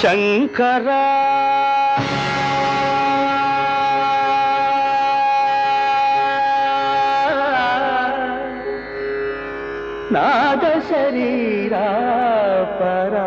శంకరా నాద శరీరా పరా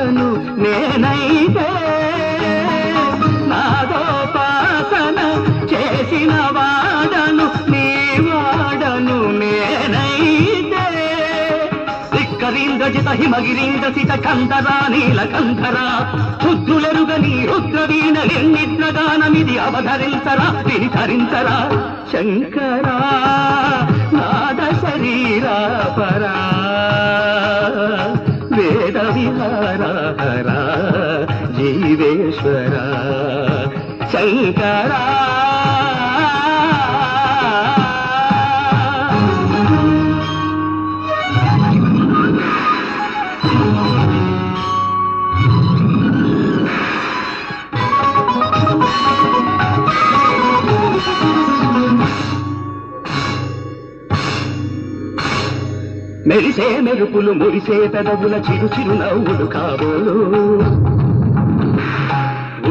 వాడను నేనైతే. నాదోపాసన చేసిన వాడను నీ వాడను నేనైతే. ధిక్కరీంద్రజిత హిమగిరీంద్ర సిత కందరా నీల కందరా రుద్రులెరుగని రుద్రవీణ నిర్నిద్రగానమిది అవధరించరా వినిధరించరా శంకరా నాద శరీరా పరా. శంకరా మెరిసే మెరుపులు మురిసే పెదవుల చిరు చిరునవ్వులు కాబోలు.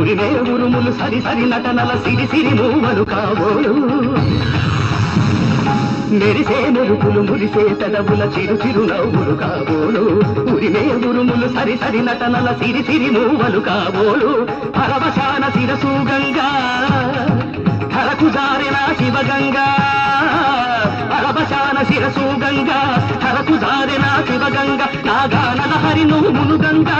ఉరిమే ఉరుములు సరి సరి నటనల సిరి సిరి మూవలు కాబోలు. మెరిసే మెరుపులు మురిసే పెదవుల చిరు చిరు నవ్వులు కాబోలు. ఉరిమే ఉరుములు సరి సరి నటనల సిరి సిరి మూవలు కాబోలు. పరవశాన శిరసు గంగా ధరకు జారిన శివగంగా పరవశాన శిరసు గంగా ధరకు జారిన శివగంగా నాగానల హరి నువ్వు గంగా